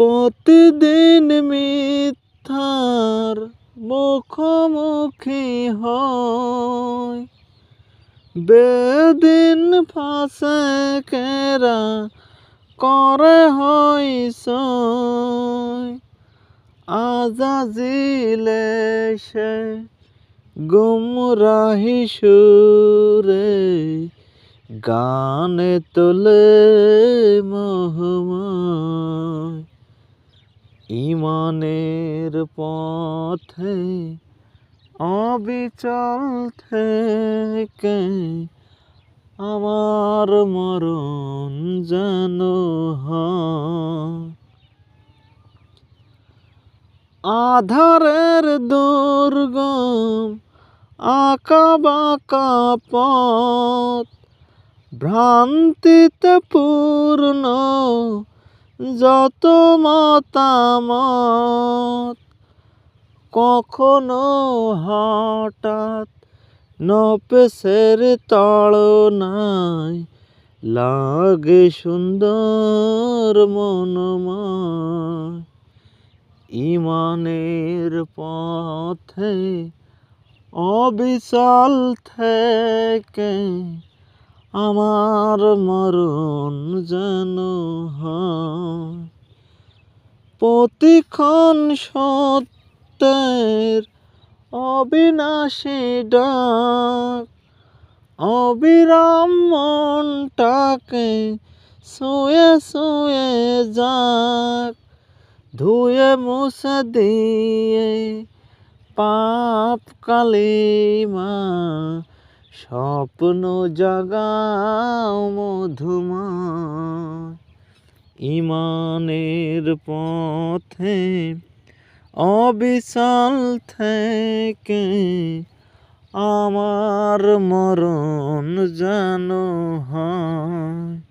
প্রতিদিন মিথ্যার মুখোমুখি হয়। বেদিন ফাঁসে কেরা করে হইস আজাজিলে সে গুমরাহি সুরে গানে তোলে মহমায়। ইমানের পথে অবিচল থেকে আমার মরণ যেন আধারের দুর্গম আঁকা বাঁকা পথ ভ্রান্তিতে পূর্ণ যত মতামত কখনো হঠাৎ নপেসের তড়নায় লাগে সুন্দর মনময়। ইমানের পথে অবিচল থেকে আমার মরণ যেন প্রতিক্ষণ সত্যের অবিনাশী ডাক, অবিরাম মনটাকে শুয়ে শুয়ে যাক, ধুয়ে মুছে দিয়ে পাপ কালিমা স্বপ্ন জাগাও মধুমা ইমানের পথে অবিশাল থেকে আমার মরণ জানো হয়।